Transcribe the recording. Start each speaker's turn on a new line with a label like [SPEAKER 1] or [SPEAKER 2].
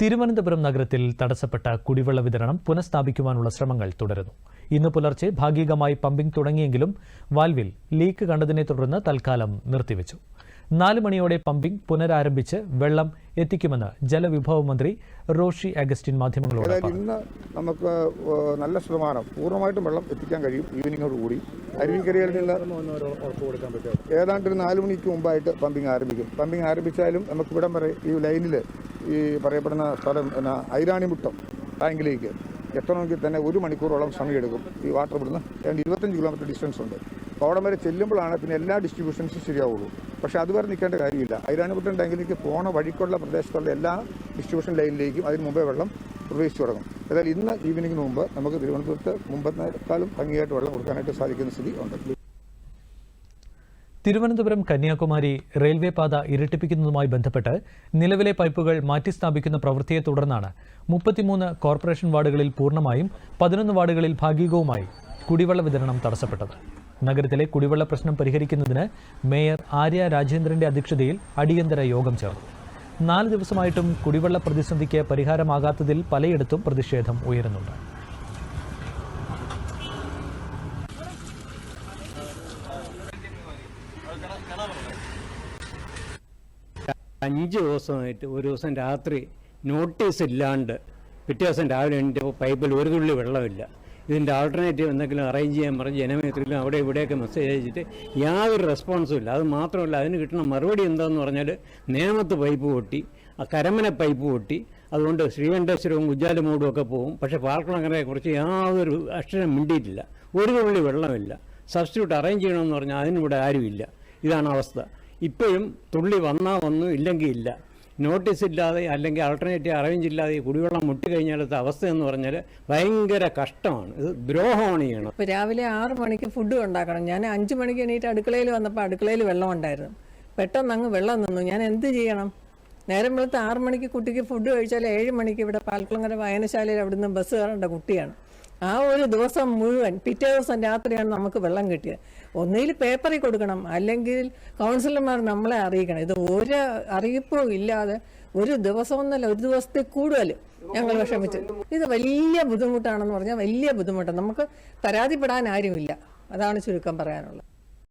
[SPEAKER 1] തിരുവനന്തപുരം നഗരത്തിൽ തടസ്സപ്പെട്ട കുടിവെള്ള വിതരണം പുനഃസ്ഥാപിക്കുവാനുള്ള ശ്രമങ്ങൾ തുടരുന്നു. ഇന്ന് പുലർച്ചെ ഭാഗികമായി പമ്പിംഗ് തുടങ്ങിയെങ്കിലും വാൽവിൽ ലീക്ക് കണ്ടതിനെ തുടർന്ന് തൽക്കാലം നിർത്തിവെച്ചു. നാല് മണിയോടെ പമ്പിംഗ് പുനരാരംഭിച്ച് വെള്ളം എത്തിക്കുമെന്ന് ജലവിഭവ മന്ത്രി റോഷി അഗസ്റ്റിൻ മാധ്യമങ്ങളോട്
[SPEAKER 2] ഇന്ന് നമുക്ക് നല്ല ശതമാനം പൂർണമായിട്ടും വെള്ളം എത്തിക്കാൻ കഴിയും ഈവനിങ്ങോട് കൂടി. അരുവിക്കരയിൽ നിന്ന് ഏതാണ്ട് ഒരു നാല് മണിക്ക് മുമ്പായിട്ട് പമ്പിംഗ് ആരംഭിക്കും. പമ്പിംഗ് ആരംഭിച്ചാലും നമുക്ക് ഇവിടം വരെ ഈ ലൈനിൽ ഈ പറയപ്പെടുന്ന സ്ഥലം ഐരാണിമുട്ടം ടാങ്കിലേക്ക് എത്തണമെങ്കിൽ തന്നെ ഒരു മണിക്കൂറോളം സമയമെടുക്കും. ഈ വാട്ടർ ഇവിടുന്ന് ഏതാണ്ട് ഇരുപത്തഞ്ച് കിലോമീറ്റർ ഡിസ്റ്റൻസ് ഉണ്ട്. അപ്പോൾ അവിടെ വരെ ചെല്ലുമ്പോഴാണ് പിന്നെ എല്ലാ ഡിസ്ട്രിബ്യൂഷൻസും ശരിയാവുള്ളൂ. പക്ഷേ അതുവരെ നിൽക്കേണ്ട കാര്യമില്ല. ഐരാണിമുട്ടം ടാങ്കിലേക്ക് പോണ വഴിക്കുള്ള പ്രദേശത്തുള്ള എല്ലാ ഡിസ്ട്രിബ്യൂഷൻ ലൈനിലേക്കും അതിന് മുമ്പേ വെള്ളം പ്രവേശിച്ചു തുടങ്ങും. ഏതായാലും ഇന്ന് ഈവനിങ്ങിന് മുമ്പ് നമുക്ക് തിരുവനന്തപുരത്ത് മുമ്പത്തേക്കാളും ഭംഗിയായിട്ട് വെള്ളം കൊടുക്കാനായിട്ട് സാധിക്കുന്ന സ്ഥിതി ഉണ്ട്.
[SPEAKER 1] തിരുവനന്തപുരം കന്യാകുമാരി റെയിൽവേ പാത ഇരട്ടിപ്പിക്കുന്നതുമായി ബന്ധപ്പെട്ട് നിലവിലെ പൈപ്പുകൾ മാറ്റിസ്ഥാപിക്കുന്ന പ്രവൃത്തിയെ തുടർന്നാണ് മുപ്പത്തിമൂന്ന് കോർപ്പറേഷൻ വാർഡുകളിൽ പൂർണമായും പതിനൊന്ന് വാർഡുകളിൽ ഭാഗികവുമായി കുടിവെള്ള വിതരണം തടസ്സപ്പെട്ടത്. നഗരത്തിലെ കുടിവെള്ള പ്രശ്നം പരിഹരിക്കുന്നതിന് മേയർ ആര്യ രാജേന്ദ്രന്റെ അധ്യക്ഷതയിൽ അടിയന്തര യോഗം ചേർന്നു. നാല് ദിവസമായിട്ടും കുടിവെള്ള പ്രതിസന്ധിക്ക് പരിഹാരമാകാത്തതിൽ പലയിടത്തും പ്രതിഷേധം ഉയരുന്നുണ്ട്.
[SPEAKER 3] അഞ്ച് ദിവസമായിട്ട് ഒരു ദിവസം രാത്രി നോട്ടീസ് ഇല്ലാണ്ട് പിറ്റേ ദിവസം രാവിലെ എന്റെ പൈപ്പിൽ ഒരു തുള്ളി വെള്ളമില്ല. ഇതിന്റെ ആൾട്ടർനേറ്റീവ് എന്തെങ്കിലും അറേഞ്ച് ചെയ്യാൻ പറഞ്ഞ് ജനമേത്രിയിലും അവിടെ ഇവിടെയൊക്കെ മെസ്സേജ് അയച്ചിട്ട് യാതൊരു റെസ്പോൺസും ഇല്ല. അത് മാത്രമല്ല അതിന് കിട്ടുന്ന മറുപടി എന്താണെന്ന് പറഞ്ഞാൽ നേമത്ത് പൈപ്പ് പൊട്ടി ആ കരമന പൈപ്പ് പൊട്ടി. അതുകൊണ്ട് ശ്രീകണ്ഠേശ്വരവും കുജാലമൂടും ഒക്കെ പോകും പക്ഷേ പാർക്കുളങ്ങരയെക്കുറിച്ച് യാതൊരു അക്ഷരം മിണ്ടിയിട്ടില്ല. ഒരു തുള്ളി വെള്ളമില്ല. സബ്സ്റ്റിറ്റ്യൂട്ട് അറേഞ്ച് ചെയ്യണമെന്ന് പറഞ്ഞാൽ അതിനിവിടെ ആരുമില്ല. ഇതാണ് അവസ്ഥ. ഇപ്പോഴും തുള്ളി വന്നാൽ വന്നു ഇല്ലെങ്കിൽ ഇല്ല. നോട്ടീസ് ഇല്ലാതെ അല്ലെങ്കിൽ ആൾട്ടർനേറ്റീവ് അറേഞ്ച് ഇല്ലാതെ കുടിവെള്ളം മുട്ടിക്കഴിഞ്ഞാലത്തെ അവസ്ഥ എന്ന് പറഞ്ഞാൽ ഭയങ്കര കഷ്ടമാണ്. ഇത് ദ്രോഹമാണ് ചെയ്യണം
[SPEAKER 4] ഇപ്പോൾ രാവിലെ ആറ് മണിക്ക് ഫുഡ് ഉണ്ടാക്കണം. ഞാൻ അഞ്ച് മണിക്ക് എണീറ്റ് അടുക്കളയിൽ വന്നപ്പോൾ അടുക്കളയിൽ വെള്ളം ഉണ്ടായിരുന്നു. പെട്ടെന്ന് അങ്ങ് വെള്ളം നിന്നു. ഞാൻ എന്ത് ചെയ്യണം? നേരം വെളുത്ത് ആറ് മണിക്ക് കുട്ടിക്ക് ഫുഡ് കഴിച്ചാൽ ഏഴ് മണിക്ക് ഇവിടെ പാൽക്കുളങ്ങര വായനശാലയിൽ അവിടുന്ന് ബസ് കയറേണ്ട കുട്ടിയാണ്. ആ ഒരു ദിവസം മുഴുവൻ പിറ്റേ ദിവസം രാത്രിയാണ് നമുക്ക് വെള്ളം കിട്ടിയത്. ഒന്നുകിൽ പേപ്പറിൽ കൊടുക്കണം അല്ലെങ്കിൽ കൗൺസിലർമാർ നമ്മളെ അറിയിക്കണം. ഇത് ഒരു അറിയിപ്പും ഇല്ലാതെ ഒരു ദിവസം ഒന്നല്ല ഒരു ദിവസത്തെ കൂടുതൽ ഞങ്ങൾ വിഷമിച്ചു. ഇത് വലിയ ബുദ്ധിമുട്ടാണെന്ന് പറഞ്ഞാൽ വലിയ ബുദ്ധിമുട്ടാണ്. നമുക്ക് പരാതിപ്പെടാൻ ആരുമില്ല. അതാണ് ചുരുക്കം പറയാനുള്ളത്.